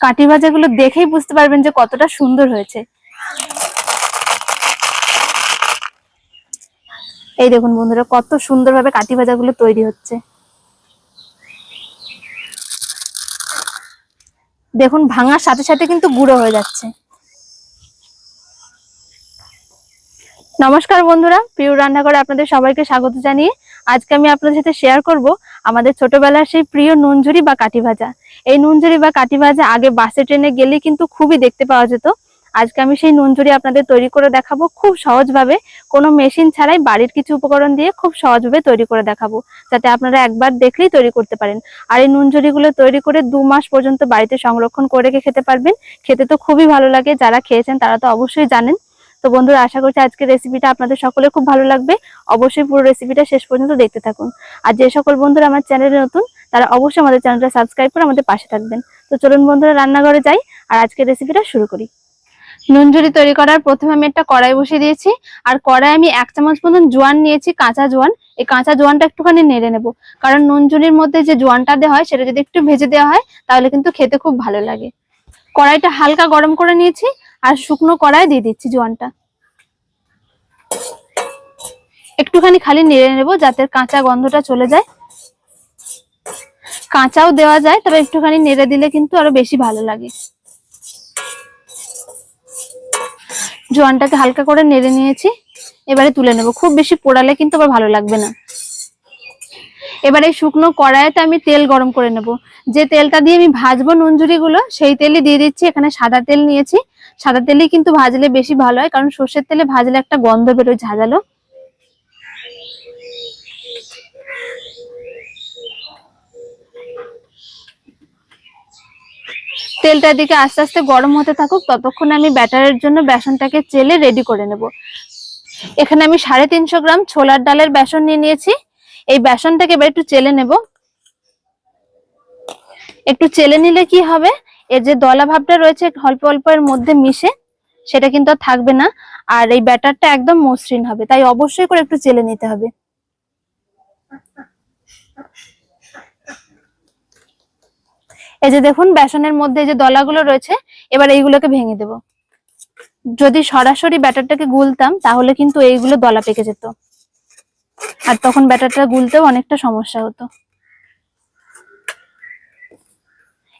কাঠি ভাজাগুলো দেখেই বুঝতে পারবেন যে কতটা সুন্দর হয়েছে। এই দেখুন বন্ধুরা, কত সুন্দর সুন্দরভাবে কাঠি ভাজাগুলো তৈরি হচ্ছে। দেখুন, ভাঙার সাথে সাথে কিন্তু গুঁড়ো হয়ে যাচ্ছে। নমস্কার বন্ধুরা, প্রিয় রান্নাঘরে আপনাদের সবাইকে স্বাগত জানিয়ে আজকে আমি আপনাদের সাথে শেয়ার করব আমাদের ছোটবেলার সেই প্রিয় নুনঝুরি বা কাঠি ভাজা। এই নুনঝুরি বা কাঠি ভাজা আগে বাসে ট্রেনে গেলে কিন্তু খুবই দেখতে পাওয়া যেত। আজকে আমি সেই নুনঝুরি আপনাদের তৈরি করে দেখাবো। খুব সহজভাবে কোনো মেশিন ছাড়াই বাড়ির কিছু উপকরণ দিয়ে খুব সহজভাবে তৈরি করে দেখাবো। যাতে আপনারা একবার দেখলেই তৈরি করতে পারেন। আর এই নুনঝুরিগুলো তৈরি করে দু মাস পর্যন্ত বাড়িতে সংরক্ষণ করে খেতে পারবেন। খেতে তো খুবই ভালো লাগে। যারা খেয়েছেন তারা তো অবশ্যই জানেন। তো বন্ধুরা, আশা করছি আজকের রেসিপিটা আপনাদের সকলে খুব ভালো লাগবে। অবশ্যই পুরো রেসিপিটা শেষ পর্যন্ত দেখতে থাকুন। আর যে সকল বন্ধুরা আমার চ্যানেলে নতুন, তারা অবশ্যই আমাদের চ্যানেলটা সাবস্ক্রাইব করে আমাদের পাশে থাকবেন। তো চলুন বন্ধুরা, রান্নাঘরে যাই আর আজকের রেসিপিটা শুরু করি। নুনঝুরি তৈরি করার প্রথমে আমি একটা কড়াই বসিয়ে দিয়েছি। আর কড়াই আমি এক চামচ মতন জোয়ান নিয়েছি, কাঁচা জোয়ান। এই কাঁচা জোয়ানটা একটুখানি নেড়ে নেব। কারণ নুনঝুরির মধ্যে যে জোয়ানটা দেওয়া হয়, সেটা যদি একটু ভেজে দেওয়া হয়, তাহলে কিন্তু খেতে খুব ভালো লাগে। কড়াইটা হালকা গরম করে নিয়েছি। আর শুকনো কড়াই দিয়ে দিচ্ছি জোয়ানটা। একটুখানি খালি নেড়ে নেব যাতে কাঁচা গন্ধটা চলে যায়। কাঁচাও দেওয়া যায়, তবে একটুখানি নেড়ে দিলে কিন্তু আরও বেশি ভালো লাগে। জোয়ানটাকে হালকা করে নেড়ে নিয়েছি, এবারে তুলে নেব। খুব বেশি পোড়ালে কিন্তু আবার ভালো লাগবে না। এবারে শুকনো কড়াইতে আমি তেল গরম করে নেব। যে তেলটা দিয়ে আমি ভাজবো নুনঝুরি গুলো সেই তেলই দিয়ে দিচ্ছি, এখানে সাদা তেল নিয়েছি। সাদা তেলেই কিন্তু ভাজলে বেশি ভালো হয়, কারণ সর্ষের তেলে ভাজলে একটা গন্ধ বেরোয় ঝাঁঝালো। তেলটা দিকে আস্তে আস্তে গরম হতে থাকুক, ততক্ষণ আমি ব্যাটারের জন্য বেসনটাকে চেলে রেডি করে নেব। এখানে আমি সাড়ে তিনশো গ্রাম ছোলার ডালের বেসন নিয়ে নিয়েছি। এই বেসনটাকে এবার একটু চেলে নেব। একটু চেলে নিলে কি হবে? এর যে দলা ভাবটা রয়েছে অল্প অল্প এর মধ্যে মিশে, সেটা কিন্তু আর থাকবে না। আর এই ব্যাটারটা একদম মসৃণ হবে, তাই অবশ্যই করে একটু চেলে নিতে হবে। এই যে দেখুন, বেসনের মধ্যে যে দলাগুলো রয়েছে, এবার এইগুলোকে ভেঙে দেব। যদি সরাসরি ব্যাটারটাকে গুলতাম, তাহলে কিন্তু এইগুলো দলা পেকে যেত। আর তখন ব্যাটারটা গুলতেও অনেকটা সমস্যা হতো।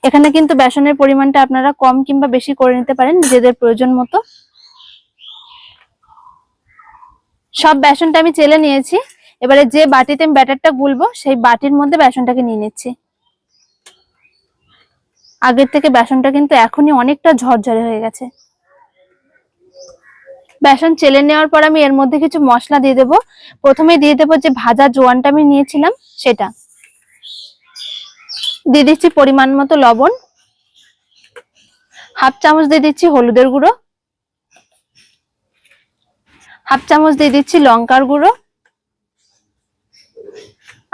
এখানে কিন্তু বেসনের পরিমাণটা আপনারা কম কিংবা বেশি করে নিতে পারেন নিজেদের প্রয়োজন মতো। সব বেসনটা আমি চেলে নিয়েছি। এবারে যে বাটিতে আমি ব্যাটারটা গুলবো, সেই বাটির মধ্যে বেসনটাকে নিয়ে নিচ্ছি। আগের থেকে বেসনটা কিন্তু এখনই অনেকটা ঝরঝরে হয়ে গেছে। বেসন চেলে নেওয়ার পর আমি এর মধ্যে কিছু মশলা দিয়ে দেবো। প্রথমে দিয়ে দেবো যে ভাজা জোয়ানটা আমি নিয়েছিলাম, সেটা। দিয়ে দিচ্ছি পরিমাণ মতো লবণ। হাফ চামচ দিয়ে দিচ্ছি হলুদের গুঁড়ো। হাফ চামচ দিয়ে দিচ্ছি লঙ্কার গুঁড়ো।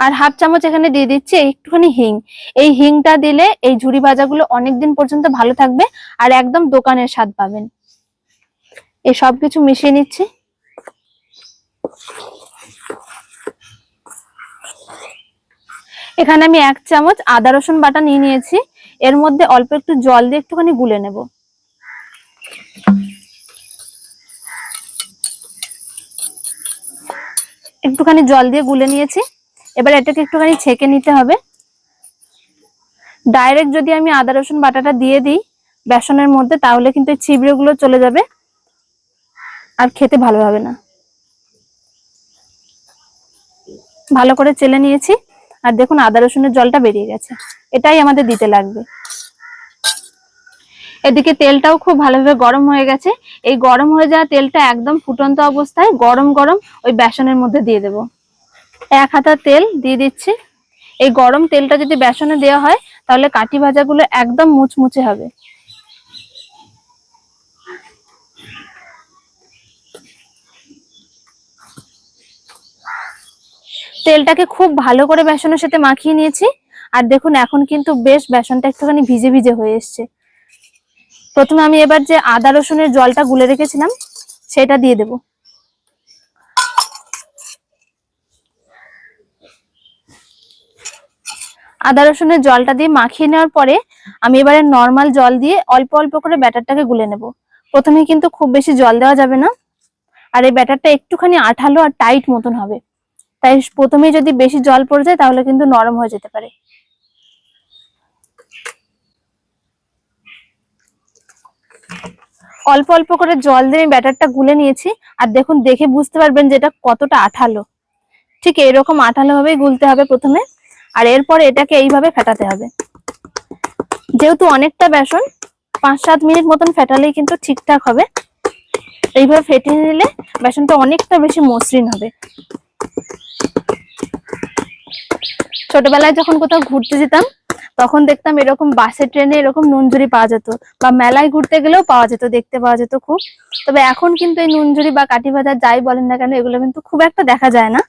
আর হাফ চামচ এখানে দিয়ে দিচ্ছি একটুখানি হিং। এই হিংটা দিলে এই ঝুরি ভাজাগুলো অনেকদিন পর্যন্ত ভালো থাকবে আর একদম দোকানের স্বাদ পাবেন। এই সব কিছু মিশিয়ে নিচ্ছি। এখানে আমি এক চামচ আদা, রসুন বাটা নিয়ে নিয়েছি। এর মধ্যে অল্প একটু জল দিয়ে একটুখানি গুলে নেব। একটুখানি জল দিয়ে গুলে নিয়েছি। এবার এটাকে একটুখানি ছেঁকে নিতে হবে। ডাইরেক্ট যদি আমি আদা, রসুন বাটাটা দিয়ে দিই বেসনের মধ্যে, তাহলে কিন্তু ছিবড়েগুলো চলে যাবে আর খেতে ভালো হবে না। ভালো করে চেলে নিয়েছি। আর দেখুন আদা রসুনের জলটা বেরিয়ে গেছে। এটাই আমাদের দিতে লাগবে। এদিকে তেলটাও খুব ভালোভাবে গরম হয়ে গেছে। এই গরম হয়ে যাওয়া তেলটা একদম ফুটন্ত অবস্থায় গরম গরম ওই বেসনের মধ্যে দিয়ে দেব। এক হাতা তেল দিয়ে দিচ্ছি। এই গরম তেলটা যদি বেসনে দেওয়া হয়, তাহলে কাঠি ভাজাগুলো একদম মুচমুচে হবে। তেলটাকে খুব ভালো করে বেসনের সাথে মাখিয়ে নিয়েছি। আর দেখুন, এখন কিন্তু বেশ বেসনটা একটুখানি ভিজে ভিজে হয়ে এসছে। প্রথমে আমি এবার যে আদা রসুনের জলটা গুলে রেখেছিলাম, সেটা দিয়ে দেবো। আদা রসুনের জলটা দিয়ে মাখিয়ে নেওয়ার পরে আমি এবারে নর্মাল জল দিয়ে অল্প অল্প করে ব্যাটারটাকে গুলে নেব। প্রথমে কিন্তু খুব বেশি জল দেওয়া যাবে না। আর এই ব্যাটারটা একটুখানি আঠালো আর টাইট মতন হবে। তাই প্রথমেই যদি বেশি জল পড়ে যায়, তাহলে কিন্তু নরম হয়ে যেতে পারে। অল্প অল্প করে জল দিয়ে আমি ব্যাটারটা গুলে নিয়েছি। আর দেখুন, দেখে বুঝতে পারবেন যে এটা কতটা আঠালো। ঠিক এরকম আঠালো ভাবেই গুলতে হবে প্রথমে। আর এরপর এটাকে এইভাবে ফেটাতে হবে। যেহেতু অনেকটা বেসন পাঁচ সাত মিনিট মতন ফেটালেই কিন্তু ঠিকঠাক হবে। এইভাবে ফেটিয়ে নিলে বেসনটা অনেকটা বেশি মসৃণ হবে। ছোটবেলায় যখন কোথাও ঘুরতে যেতাম, তখন দেখতাম এরকম বাসে ট্রেনে এরকম নুনঝুরি পাওয়া যেত বা মেলায় ঘুরতে গেলেও পাওয়া যেত, দেখতে পাওয়া যেত খুব। তবে এখন কিন্তু এই নুনঝুরি বা কাঠি ভাজা যাই বলেন না কেন, এগুলো কিন্তু খুব একটা দেখা যায় না।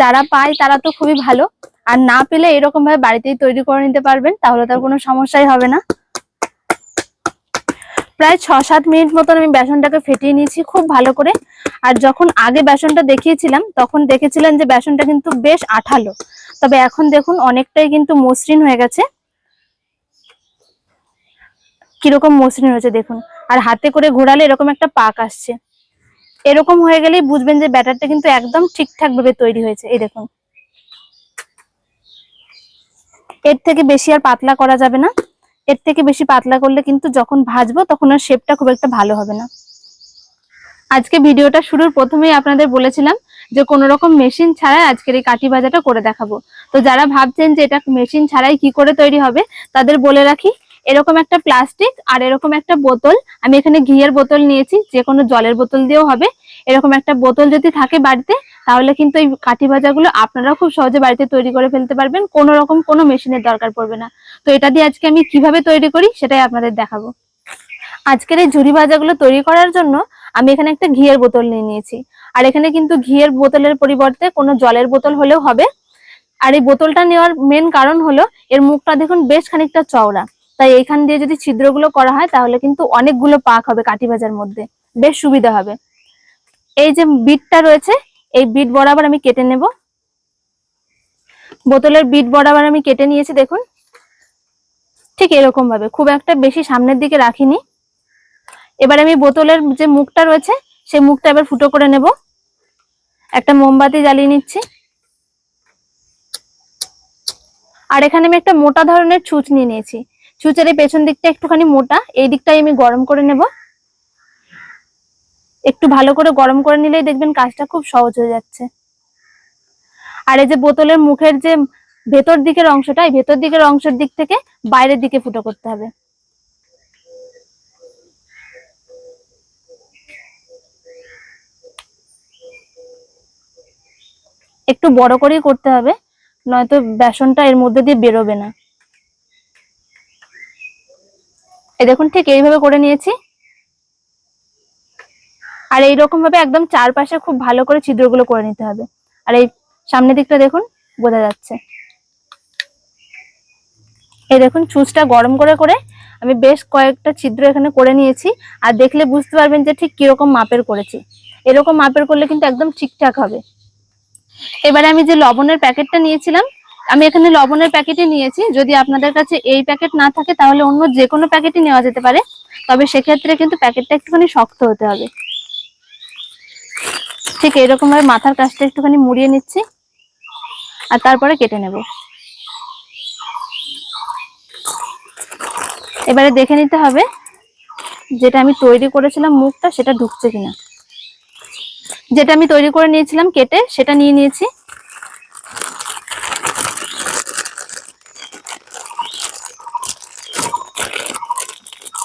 যারা পায় তারা তো খুবই ভালো। আর না পেলে এরকম ভাবে বাড়িতেই তৈরি করে নিতে পারবেন, তাহলে তার কোনো সমস্যাই হবে না। প্রায় ছ সাত মিনিট মতন আমি বেসনটাকে ফেটিয়ে নিয়েছি খুব ভালো করে। আর যখন আগে বেসনটা দেখিয়েছিলাম, তখন দেখেছিলেন যে বেসনটা কিন্তু বেশ আঠালো। তবে এখন দেখুন অনেকটাই কিন্তু মসৃণ হয়ে গেছে। কীরকম মসৃণ হয়েছে দেখুন। আর হাতে করে ঘোরালে এরকম একটা পাক আসছে। এরকম হয়ে গেলেই বুঝবেন যে ব্যাটারটা কিন্তু একদম ঠিকঠাক ভাবে তৈরি হয়েছে। এই দেখুন। এর থেকে বেশি আর পাতলা করা যাবে না। এর থেকে বেশি পাতলা করলে কিন্তু যখন ভাজবো তখন আর শেপটা খুব একটা ভালো হবে না। আজকে ভিডিওটা শুরুর প্রথমেই আপনাদের বলেছিলাম যে কোনো রকম মেশিন ছাড়াই আজকের এই কাঠি ভাজাটা করে দেখাবো। তো যারা ভাবছেন যে এটা মেশিন ছাড়াই কি করে তৈরি হবে, তাদের বলে রাখি, এরকম একটা প্লাস্টিক আর এরকম একটা বোতল, আমি এখানে ঘিয়ের বোতল নিয়েছি যে কোনো জলের বোতল দিয়েও হবে এরকম একটা বোতল যদি থাকে বাড়িতে, তাহলে কিন্তু এই কাঠি ভাজাগুলো আপনারা খুব সহজে বাড়িতে তৈরি করে ফেলতে পারবেন। কোনো রকম কোনো মেশিনের দরকার পড়বে না। তো এটা দিয়ে আজকে আমি কীভাবে তৈরি করি সেটাই আপনাদের দেখাবো। আজকের এই ঝুরি ভাজাগুলো তৈরি করার জন্য আমি এখানে একটা ঘিয়ের বোতল নিয়ে নিয়েছি। আর এখানে কিন্তু ঘিয়ের বোতলের পরিবর্তে কোনো জলের বোতল হলেও হবে। আর এই বোতলটা নেওয়ার মেন কারণ হলো, এর মুখটা দেখুন বেশ খানিকটা চওড়া। তাই এইখান দিয়ে যদি ছিদ্রগুলো করা হয়, তাহলে কিন্তু অনেকগুলো পাক হবে কাঠি ভাজার মধ্যে। বেশ সুবিধা হবে। এই যে বিটটা রয়েছে, এই বিট বরাবর আমি কেটে নেব। বোতলের বিট বরাবর আমি কেটে নিয়েছি, দেখুন। ঠিক এরকম ভাবে খুব একটা বেশি সামনের দিকে রাখিনি। এবার আমি বোতলের যে মুখটা রয়েছে, সেই মুখটা এবার ফুটো করে নেব। একটা মোমবাতি জ্বালিয়ে নিচ্ছি। আর এখানে আমি একটা মোটা ধরনের ছুঁচ নিয়ে নিয়েছি। ছুঁচের এই পেছন দিকটা একটুখানি মোটা, এই দিকটাই আমি গরম করে নেব। একটু ভালো করে গরম করে নিলেই দেখবেন কাজটা খুব সহজ হয়ে যাচ্ছে। আর এই যে বোতলের মুখের যে ভেতর দিকের অংশটা, এই ভেতর দিকের অংশের দিক থেকে বাইরের দিকে ফুটো করতে হবে। একটু বড় করেই করতে হবে, নয়তো বেসনটা এর মধ্যে দিয়ে বেরোবে না। এই দেখুন ঠিক এইভাবে করে নিয়েছি। আর এইরকম ভাবে একদম চারপাশে খুব ভালো করে ছিদ্রগুলো করে নিতে হবে। আর এই সামনের দিকটা দেখুন, বোঝা যাচ্ছে। এই দেখুন চুজটা গরম করে করে আমি বেশ কয়েকটা ছিদ্র এখানে করে নিয়েছি, আর দেখলে বুঝতে পারবেন যে ঠিক কীরকম মাপের করেছি। এরকম মাপের করলে কিন্তু একদম ঠিকঠাক হবে। এবারে আমি যে লবণের প্যাকেটটা নিয়েছিলাম, আমি এখানে লবণের প্যাকেটই নিয়েছি। যদি আপনাদের কাছে এই প্যাকেট না থাকে, তাহলে অন্য যে কোনো প্যাকেটই নেওয়া যেতে পারে। তবে সেক্ষেত্রে কিন্তু প্যাকেটটা একটুখানি শক্ত হতে হবে। ঠিক এরকম ভাবে মাথার কাজটা একটুখানি মুড়িয়ে নিচ্ছি আর তারপরে কেটে নেব। এবারে দেখে নিতে হবে যেটা আমি তৈরি করেছিলাম মুখটা সেটা ঢুকছে কিনা। যেটা আমি তৈরি করে নিয়েছিলাম কেটে সেটা নিয়ে নিয়েছি।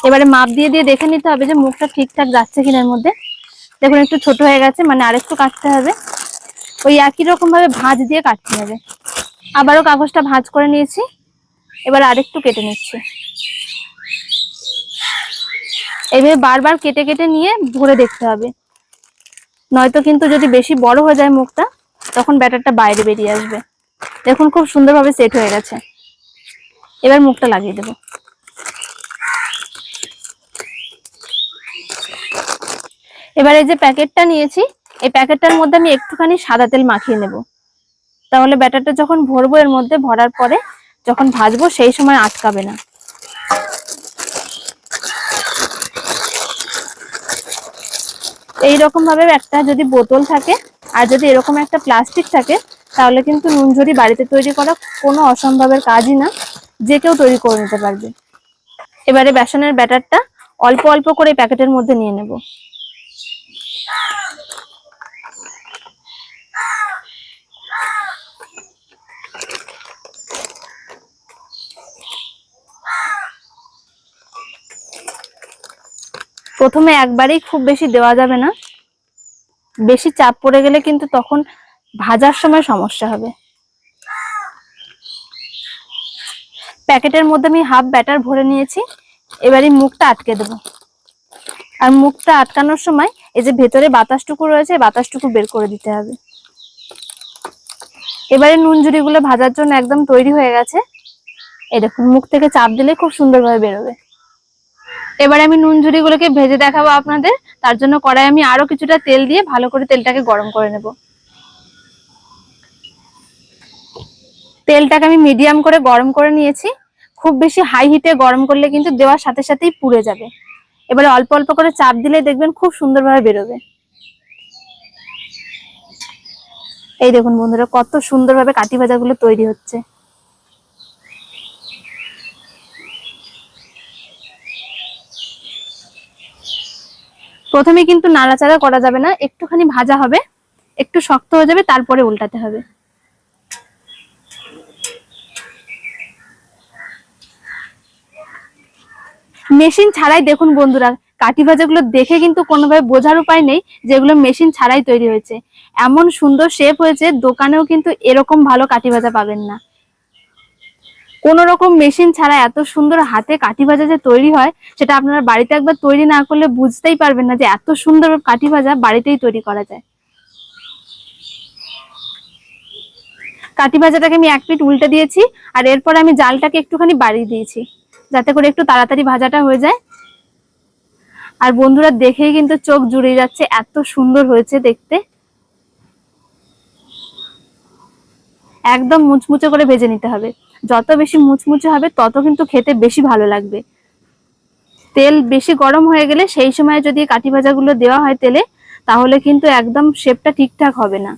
এবারে মাপ দিয়ে দিয়ে দেখে নিতে হবে যে মুখটা ঠিকঠাক যাচ্ছে কিনা এর মধ্যে। দেখুন, একটু ছোট হয়ে গেছে মানে আরেকটু কাটতে হবে। ওই একই রকম ভাবে ভাঁজ দিয়ে কাটতে হবে। আবারও কাগজটা ভাঁজ করে নিয়েছি। এবার আরেকটু কেটে নিচ্ছি। এইভাবে বারবার কেটে কেটে নিয়ে ভরে দেখতে হবে। নয়তো কিন্তু যদি বেশি বড় হয়ে যায় মুখটা, তখন ব্যাটারটা বাইরে বেরিয়ে আসবে। দেখুন, খুব সুন্দরভাবে সেট হয়ে গেছে। এবার মুখটা লাগিয়ে দেবো। এবার এই যে প্যাকেটটা নিয়েছি, এই প্যাকেটটার মধ্যে আমি একটুখানি সাদা তেল মাখিয়ে নেব। তাহলে ব্যাটারটা যখন ভরবো এর মধ্যে ভরার পরে যখন ভাজবো সেই সময় আটকাবে না। এইরকম ভাবে একটা যদি বোতল থাকে আর যদি এরকম একটা প্লাস্টিক থাকে, তাহলে কিন্তু নুনঝুরি বাড়িতে তৈরি করা কোনো অসম্ভবের কাজই না, যে কেউ তৈরি করে নিতে পারবে। এবারে বেসনের ব্যাটারটা অল্প অল্প করে প্যাকেটের মধ্যে নিয়ে নেব। প্রথমে একবারেই খুব বেশি দেওয়া যাবে না। বেশি চাপ পড়ে গেলে কিন্তু তখন ভাজার সময় সমস্যা হবে। প্যাকেটের মধ্যে আমি হাফ ব্যাটার ভরে নিয়েছি। এবারে মুখটা আটকে দেবো। আর মুখটা আটকানোর সময় এই যে ভেতরে বাতাসটুকু রয়েছে বাতাসটুকু বের করে দিতে হবে। এবারে নুনগুলো ভাজার জন্য একদম তৈরি হয়ে গেছে। এই দেখুন মুখ থেকে চাপ দিলে খুব সুন্দরভাবে বেরোবে। এবারে আমি নুন গুলোকে ভেজে দেখাবো আপনাদের। তার জন্য কড়াই আমি আরও কিছুটা তেল দিয়ে ভালো করে তেলটাকে গরম করে নেব। তেলটাকে আমি মিডিয়াম করে গরম করে নিয়েছি। খুব বেশি হাই হিটে গরম করলে কিন্তু দেওয়ার সাথে সাথেই পুড়ে যাবে। এবারে অল্প অল্প করে চাপ দিলে দেখবেন খুব সুন্দরভাবে বেরোবে। এই দেখুন বন্ধুরা, কত সুন্দরভাবে কাটি ভাজাগুলো তৈরি হচ্ছে। প্রথমে কিন্তু নাড়াচাড়া করা যাবে না, একটুখানি ভাজা হবে, একটু শক্ত হয়ে যাবে, তারপরে উল্টাতে হবে। মেশিন ছাড়াই দেখুন বন্ধুরা, কাঠি ভাজাগুলো দেখে কিন্তু কোনোভাবে বোঝার উপায় নেই যেগুলো মেশিন ছাড়াই তৈরি হয়েছে। এমন সুন্দর শেপ হয়েছে, দোকানেও কিন্তু এরকম ভালো কাঠি ভাজা পাবেন না। কোন রকম মেশিন ছাড়া এত সুন্দর হাতে কাঠি ভাজা যে তৈরি হয়, সেটা আপনারা বাড়িতে একবার তৈরি না করলে বুঝতেই পারবেন না যে এত সুন্দর কাঠি ভাজা বাড়িতেই তৈরি করা যায়। কাঠি ভাজাটাকে আমি এক পিট উল্টে দিয়েছি, আর এরপর আমি জালটাকে একটুখানি বাড়িয়ে দিয়েছি, যাতে করে একটু তাড়াতাড়ি ভাজাটা হয়ে যায়। আর বন্ধুরা, দেখেই কিন্তু চোখ জুড়ে যাচ্ছে, এত সুন্দর হয়েছে দেখতে। একদম মুচমুচে করে ভেজে নিতে হবে। যত বেশি মুচমুচে হবে, তত কিন্তু খেতে বেশি ভালো লাগবে। তেল বেশি গরম হয়ে গেলে সেই সময় যদি কাঠি ভাজাগুলো দেওয়া হয় তেলে, তাহলে কিন্তু একদম শেপটা ঠিকঠাক হবে না।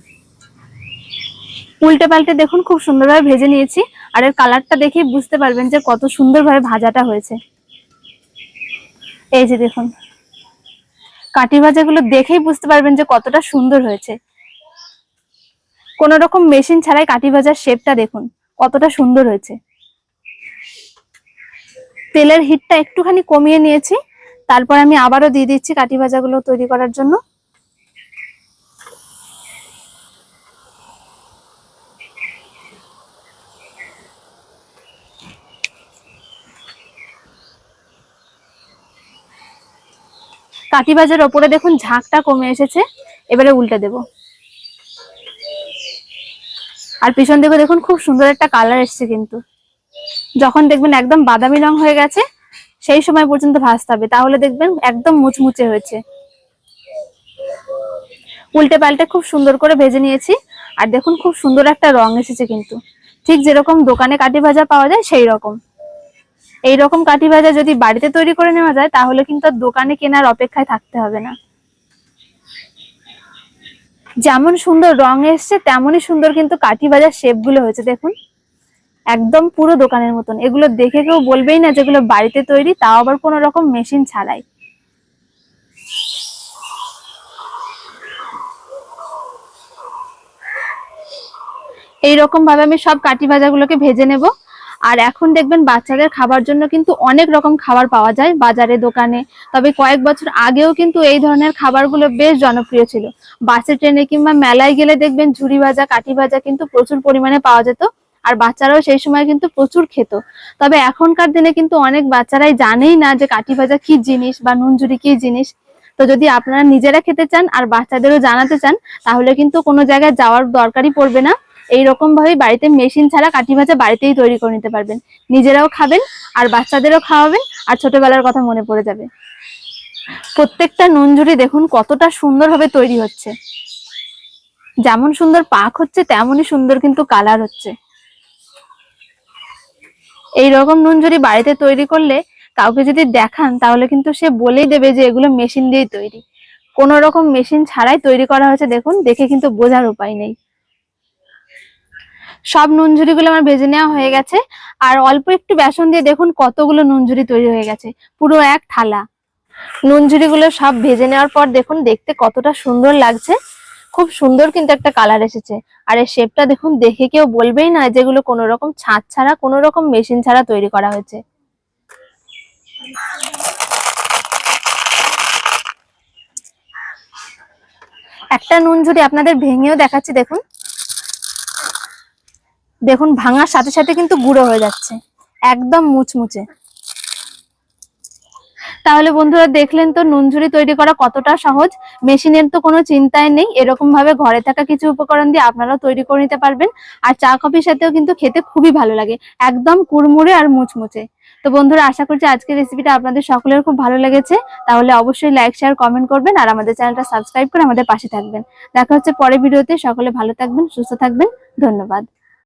উল্টে পাল্টে দেখুন খুব সুন্দরভাবে ভেজে নিয়েছি, আর এর কালারটা দেখেই বুঝতে পারবেন যে কত সুন্দরভাবে ভাজাটা হয়েছে। এই যে দেখুন, কাঠি ভাজাগুলো দেখেই বুঝতে পারবেন যে কতটা সুন্দর হয়েছে। কোন রকম মেশিন ছাড়াই কাঠি ভাজার শেপটা দেখুন। কতটা সুন্দর হয়েছে। তেলের হিটটা একটুখানি কমিয়ে নিয়েছি। তারপর আমি আবারও দিয়ে দিচ্ছি কাঠি ভাজাগুলো তৈরি করার জন্য। কাঠি ভাজার ওপরে দেখুন ঝাঁকটা কমে এসেছে। এবারে উল্টে দেব। আর পিছন দিকে দেখুন খুব সুন্দর একটা কালার এসছে কিন্তু। যখন দেখবেন একদম বাদামি রং হয়ে গেছে, সেই সময় পর্যন্ত ভাজতে হবে। তাহলে দেখবেন একদম মুচমুচে হয়েছে। উল্টে পাল্টে খুব সুন্দর করে ভেজে নিয়েছি। আর দেখুন খুব সুন্দর একটা রং এসেছে কিন্তু। ঠিক যেরকম দোকানে কাঠি ভাজা পাওয়া যায়, সেই রকম। এই রকম কাঠি ভাজা যদি বাড়িতে তৈরি করে নেওয়া যায়, তাহলে কিন্তু দোকানে কেনার অপেক্ষায় থাকতে হবে না। যেমন সুন্দর রং এসছে, তেমনই সুন্দর কিন্তু কাঠি ভাজার শেপগুলো হয়েছে, দেখুন। একদম পুরো দোকানের মতন। এগুলো দেখে কেউ বলবেই না যেগুলো বাড়িতে তৈরি, তাও আবার কোনো রকম মেশিন ছাড়াই। এইরকম ভাবে আমি সব কাঠি ভাজাগুলোকে ভেজে নেব। আর এখন দেখবেন বাচ্চাদের খাবার জন্য কিন্তু অনেক রকম খাবার পাওয়া যায় বাজারে, দোকানে। তবে কয়েক বছর আগেও কিন্তু এই ধরনের খাবারগুলো বেশ জনপ্রিয় ছিল। বাসে, ট্রেনে কিংবা মেলায় গেলে দেখবেন ঝুড়ি ভাজা, কাঠি ভাজা কিন্তু প্রচুর পরিমাণে পাওয়া যেত আর বাচ্চারাও সেই সময় কিন্তু প্রচুর খেত। তবে এখনকার দিনে কিন্তু অনেক বাচ্চারাই জানেই না যে কাঠি ভাজা কি জিনিস বা নুনঝুরি কি জিনিস। তো যদি আপনারা নিজেরা খেতে চান আর বাচ্চাদেরও জানাতে চান, তাহলে কিন্তু কোনো জায়গায় যাওয়ার দরকারই পড়বে না। এই রকম ভাবে বাড়িতে মেশিন ছাড়া কাঠি ভাজা বাড়িতেই তৈরি করে নিতে পারবেন। নিজেরাও খাবেন, আর বাচ্চাদেরও খাওয়াবেন, আর ছোটবেলার কথা মনে পড়ে যাবে। প্রত্যেকটা নুনঝুরি দেখুন কতটা সুন্দরভাবে তৈরি হচ্ছে। যেমন সুন্দর পাক হচ্ছে, তেমনই সুন্দর কিন্তু কালার হচ্ছে। এই রকম নুনঝুরি বাড়িতে তৈরি করলে কাউকে যদি দেখান, তাহলে কিন্তু সে বলেই দেবে যে এগুলো মেশিন দিয়েই তৈরি। কোনো রকম মেশিন ছাড়াই তৈরি করা হয়েছে, দেখুন, দেখে কিন্তু বোঝার উপায় নেই। সব নুনঝুরি গুলো আমার ভেজে নেওয়া হয়ে গেছে। আর অল্প একটু বেসন দিয়ে দেখুন কতগুলো নুনঝুরি তৈরি হয়ে গেছে। পুরো এক থালা। নুনঝুরি গুলো সব ভেজে নেওয়ার পর দেখুন দেখতে কতটা সুন্দর লাগছে। খুব সুন্দর কিন্তু একটা কালার এসেছে। আর এর শেপটা দেখুন, দেখে কেউ বলবেই না যেগুলো কোনো রকম ছাঁচ ছাড়া কোনো রকম মেশিন ছাড়া তৈরি করা হয়েছে। একটা নুনঝুরি আপনাদের ভেঙেও দেখাচ্ছি, দেখুন। দেখুন, ভাঙার সাথে সাথে কিন্তু গুঁড়ো হয়ে যাচ্ছে। একদম মুচমুচে। তাহলে বন্ধুরা, দেখলেন তো নুনঝুরি তৈরি করা কতটা সহজ। মেশিনের তো কোনো চিন্তাই নেই। এরকম ভাবে ঘরে থাকা কিছু উপকরণ দিয়ে আপনারাও তৈরি করে নিতে পারবেন। আর চা কফির সাথেও কিন্তু খেতে খুবই ভালো লাগে। একদম কুড়মুড়ে আর মুচমুচে। তো বন্ধুরা, আশা করছি আজকের রেসিপিটা আপনাদের সকলের খুব ভালো লেগেছে। তাহলে অবশ্যই লাইক, শেয়ার, কমেন্ট করবেন আর আমাদের চ্যানেলটা সাবস্ক্রাইব করে আমাদের পাশে থাকবেন। দেখা হচ্ছে পরের ভিডিওতে। সকলে ভালো থাকবেন, সুস্থ থাকবেন। ধন্যবাদ।